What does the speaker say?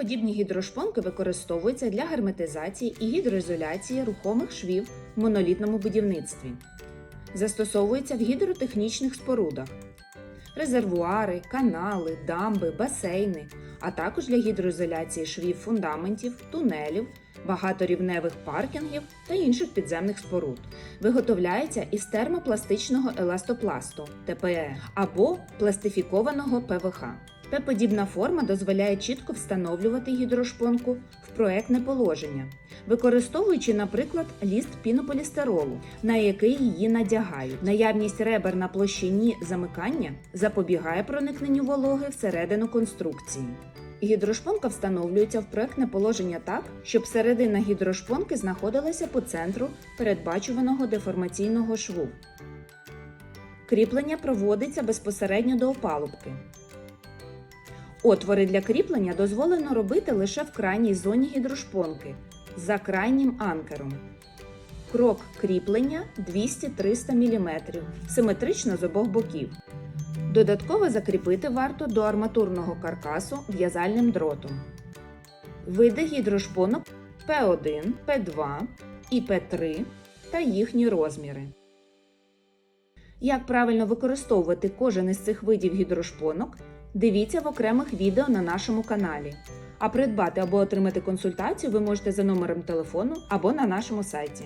Пеподібні гідрошпонки використовуються для герметизації і гідроізоляції рухомих швів в монолітному будівництві. Застосовуються в гідротехнічних спорудах, резервуари, канали, дамби, басейни, а також для гідроізоляції швів фундаментів, тунелів, багаторівневих паркінгів та інших підземних споруд. Виготовляється із термопластичного еластопласту ТПЕ або пластифікованого ПВХ. П-подібна форма дозволяє чітко встановлювати гідрошпонку в проектне положення, використовуючи, наприклад, ліст пінополістиролу, на який її надягають. Наявність ребер на площині замикання запобігає проникненню вологи всередину конструкції. Гідрошпонка встановлюється в проектне положення так, щоб середина гідрошпонки знаходилася по центру передбачуваного деформаційного шву. Кріплення проводиться безпосередньо до опалубки. Отвори для кріплення дозволено робити лише в крайній зоні гідрошпонки за крайнім анкером. Крок кріплення 200-300 мм, симетрично з обох боків. Додатково закріпити варто до арматурного каркасу в'язальним дротом. Види гідрошпонок П1, П2 і П3 та їхні розміри. Як правильно використовувати кожен із цих видів гідрошпонок, дивіться в окремих відео на нашому каналі. А придбати або отримати консультацію ви можете за номером телефону або на нашому сайті.